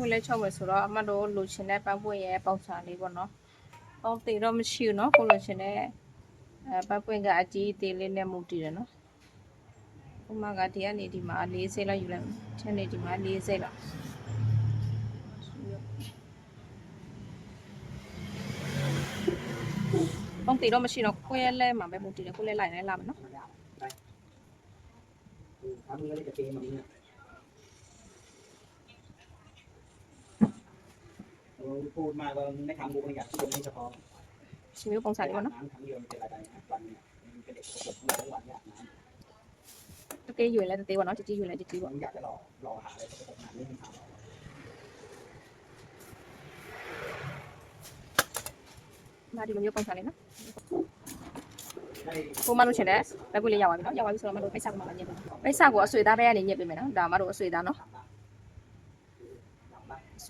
ခွင့်လဲချုပ်မယ်ဆိုတော့အမတို့လိုချင်တဲ့ပန်းပွင့်ရဲ့ပေါက်စာလေးပေါ့နော်။ပေါက်သေးတော့မရှိဘူးနော်ကိုလိုချင်တဲ့အဲပန်းပွင့်ကအကြီးသေးလေးနဲ့မူတည်တယ်နော်။ဥမာကဒီကနေဒီမှာ40လောက်ယူလိုက်။ချက်နေဒီမှာ40လောက်။ပေါက်သေးတော့မရှိတော့ခွဲလဲမှာပဲမူတည်တယ်ကိုလဲလိုက်လဲလာမယ်နော်။အဲ့ဒါကလည်းကတိမမင်း พูดมาก็ไม่ทำบุญอยากที่นี่เฉพาะ ။ရှင်မျိုးပုံစံလေးပေါ့နော် น้ำครั้งเดียวมันเป็นอะไรนะวันเนี่ยมันเป็นเด็กผมทั้งวันอยากน้ ။တသေးယူလဲတသေးပေါ့နော်။ကြည့်ကြည့်ယူလဲကြည့်ကြည့် ำ ပေါ့ ผมอยากจะรอรอหาอะไรสักนานไม่มีทาง ။ဒါဒီလိုမျိုးပုံစံလေးနော် ได้ ။ပုံမှန်လို့ရှင်တဲ့ဘက်ကွလေးရောက်သွားပြီနော်။ရောက်သွားပြီဆိုတော့မတို့ပိတ်ဆက်ကမှညက်ပြီ။ပိတ်ဆက်ကိုအဆွေသားဘက်ကနေညက်ပြီမယ်နော်။ဒါမှတို့အဆွေသားနော်။အ ဆ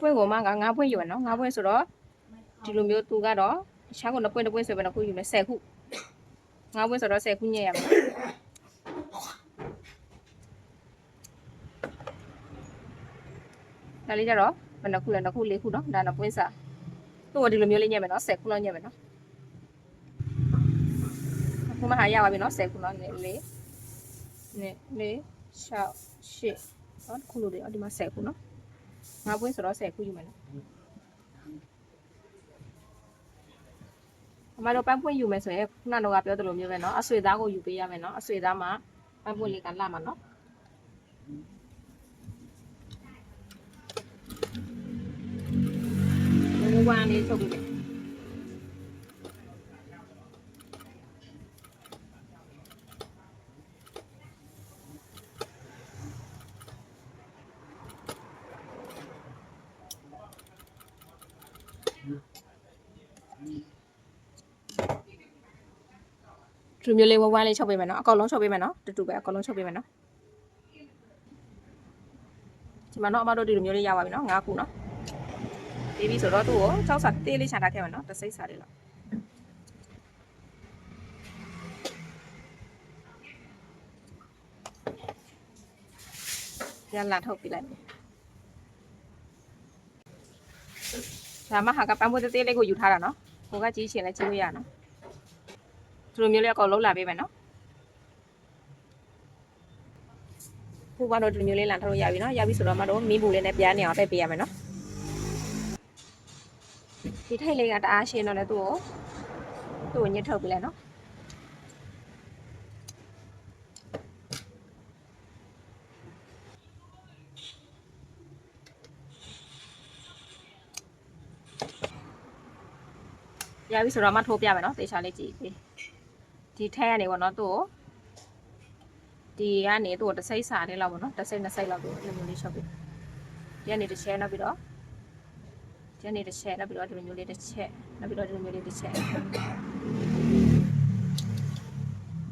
ပွင့်ကိုမှငါငါးပွင့်ယူရနော်ငါးပွင့်ဆိုတော့ဒီလိုမျိုးသူကတော့ရှားကိုနှစ်ပွင့်တစ်ပွင့်ဆိုပဲတော့ခုယူမယ်10ခုငါးပွင့်ဆိုတော့10ခုညက်ရမယ်ဒါလေးကြတော့ဘယ်နှခုလဲနှစ်ခုလေးခုနော်ဒါနှစ်ပွင့်စားသူ့ကိုဒီလိုမျိုးလေးညက်မယ်နော်10ခုလောက်ညက်မယ်နော်အခုမှဟာရပါပြီနော်10ခုလောက်နဲ့လေးနဲ့လေး6 8နော်ခုလိုလေးအော်ဒီမှာ10ခုနော် ငါးပွင့်ဆိုတော့10ခုယူမယ်နော်အမတို့ပန်းပွင့်ယူမယ်ဆိုရင်ခုနကတော့ပြောသလိုမျိုးပဲနော်အဆွေသားကိုယူပေးရမယ်နော်အဆွေသားမှာပန်းပွင့်လေးကလာမှာနော်ဝမ်းလေးထုတ်ပေးမယ် ဒီမျိုးလေးဝဝလေးချုပ်ပေးမယ်နော်အကောင်လုံးချုပ်ပေးမယ်နော်တူတူပဲအကောင်လုံးချုပ်ပေးမယ်နော်ဒီမှာတော့အမတို့ဒီလိုမျိုးလေးရပါပြီနော်၅ခုနော်ပေးပြီဆိုတော့သူ့ကိုကြောက်စာသေးလေးခြာထားခဲ့မယ်နော်တစိမ့်စာလေးလောက်ပြန်လာထုတ်ပြလိုက်မယ်ဒါမှဟာကပန်းပိုးသေးသေးလေးကိုယူထားတာနော်ကိုကကြီးရှင်လဲကြီးလို့ရနော် ဒီလိုမျိုးလေးအကောင်လုံးလာပေးမယ်နော်ခုကတော့ဒီလိုမျိုးလေးလန်ထားလို့ရပြီနော်ရပြီဆိုတော့မတို့မီးဘူးလေးနဲ့ပြားနေအောင်တက်ပေးရမယ်နော်ဒီထိတ်လေးကတအားရှင်းတော့လေသူ့ကိုသူ့ကိုညှစ်ထုတ်ပေးလိုက်နော်ရပြီဆိုတော့မထိုးပြမယ်နော်တေချာလေးကြည့်ပေး ဒီထက်ကနေပေါ့နော်သူ့ကိုဒီကနေသူ့ကိုတစ်စိမ့်စာလေးလောက်ပေါ့နော်တစ်စိမ့်နှစ်စိမ့်လောက်ကိုဒီလိုမျိုးလေးရှော့ပြီးဒီကနေတစ်ချက်နောက်ပြီးတော့ဒီကနေတစ်ချက်နောက်ပြီးတော့ဒီလိုမျိုးလေးတစ်ချက်နောက်ပြီးတော့ဒီလိုမျိုးလေးတစ်ချက်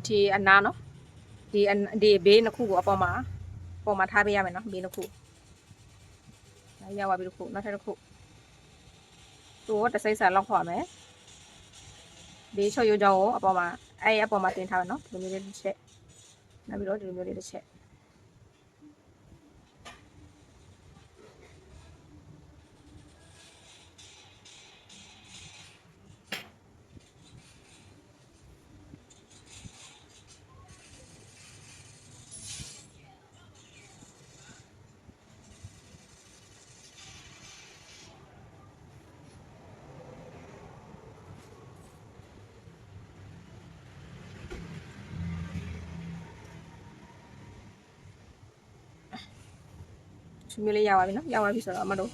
ဒီအနာနော်ဒီအနဒီဘေးနှစ်ခုကိုအပေါ်မှာအပေါ်မှာထားပေးရမယ်နော်ဘေးနှစ်ခုဒါရပါပြီတစ်ခုနောက်ထပ်တစ်ခုသူ့ကိုတစ်စိမ့်စာလောက်ခေါ်မယ်ဒီချော်ရိုးကြောင်းကိုအပေါ်မှာ အဲ့အပေါ်မှာတင်ထားမယ်နော်ဒီလိုမျိုးလေးတစ်ချက်နောက်ပြီးတော့ဒီလိုမျိုးလေးတစ်ချက် ဒီမျိုးလေးရပါပြီနော်ရပါပြီဆိုတော့အမတို့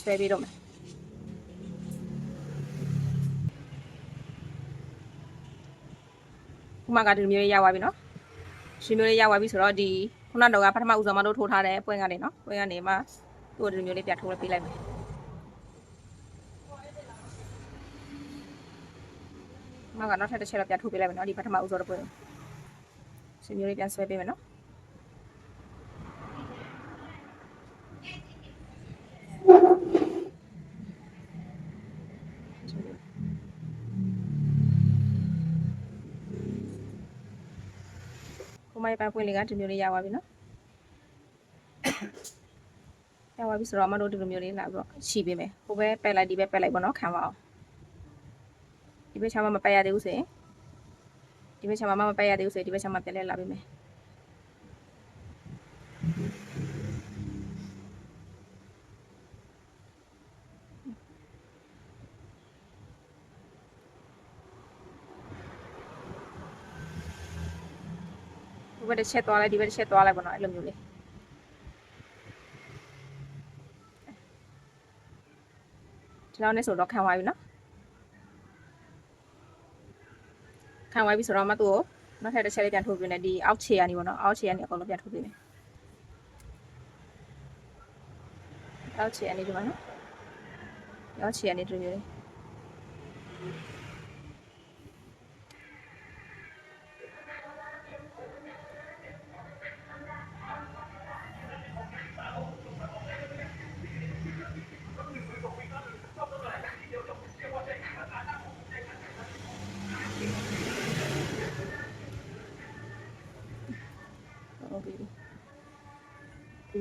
ဆွဲပေးတော့မယ်ခုမှကဒီမျိုးလေးရပါပြီနော်ဒီမျိုးလေးရပါပြီဆိုတော့ဒီခုနတော့ကပထမဦးဆုံးမတို့ထိုးထားတဲ့ပွဲကနေနော်ပွဲကနေမှသူ့ဒီမျိုးလေးပြထိုးပေးလိုက်မယ်မကနောက်ထပ်တစ်ချက်တော့ပြထိုးပေးလိုက်မယ်နော်ဒီပထမဦးဆုံးတော့ပွဲဒီမျိုးလေးပြန်ဆွဲပေးမယ်နော် ကို မိုင်းပန်းပွင့်လေးကဒီမျိုးလေးရပါပြီနော်ရပါပြီဆိုတော့အမတို့ဒီလိုမျိုးလေးလာပြီးတော့ရှီပေးမယ်ဟိုဘက်ပက်လိုက်ဒီဘက်ပက်လိုက်ပေါ့နော်ခံပါအောင်ဒီဘက်ချမ်းမမပက်ရသေးဘူးဆိုရင်ဒီဘက်ချမ်းမမပက်ရသေးဘူးဆိုရင်ဒီဘက်ချမ်းမပြက်လဲလာပေးမယ် ဘက်တစ်ချက်သွားလိုက်ဒီဘက်တစ်ချက်သွားလိုက်ပေါ့နော်အဲ့လိုမျိုးလေးဒီလောက်နဲ့ဆိုတော့ခံသွားပြီနော်ခံသွားပြီဆိုတော့မသူ့ကိုနောက်ထပ်တစ်ချက်လေးပြန်ထိုးပြနေဒီအောက်ခြေကနေပေါ့နော်အောက်ခြေကနေအကုန်လုံးပြန်ထိုးပြနေအောက်ခြေကနေဒီမှာနော်အောက်ခြေကနေဒီလိုမျိုးလေး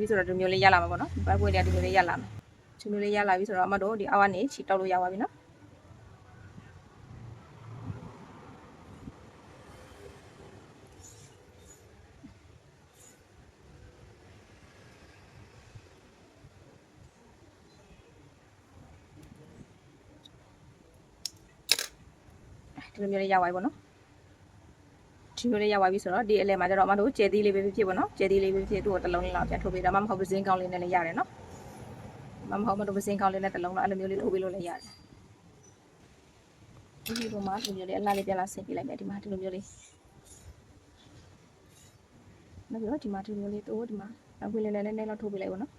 ပြီးဆိုတော့ဒီမျိုးလေးရလာမှာပေါ့နော်ဘက်ပွေးလေးကဒီမျိုးလေးရလာမှာဒီမျိုးလေးရလာပြီဆိုတော့အမတို့ဒီအောက်ကနေခြေတောက်လို့ရပါပြီနော်ဒီလိုမျိုးလေးရပါပြီပေါ့နော် ဒီလိုလေးရောက်သွားပြီဆိုတော့ဒီအလဲမှာကျတော့အမတို့ကျဲသီးလေးပဲဖြစ်ဖြစ်ပေါ့နော်ကျဲသီးလေးပဲဖြစ်သူ့ကိုတစ်လုံးလေးလောက်ပြန်ထိုးပေးတာမှမဟုတ်ပစင်းကောင်းလေးနဲ့လည်းရတယ်နော်မမဟုတ်မတို့ပစင်းကောင်းလေးနဲ့တစ်လုံးလောက်အဲ့လိုမျိုးလေးထိုးပေးလို့လည်းရတယ်ဒီလိုမှဒီမျိုးလေးအလားလေးပြန်လာဆင်ပြလိုက်မယ်ဒီမှာဒီလိုမျိုးလေးနောက်ပြီးတော့ဒီမှာဒီမျိုးလေးတို့ဒီမှာအခွေလေးလေးနည်းနည်းလောက်ထိုးပေးလိုက်ပေါ့နော်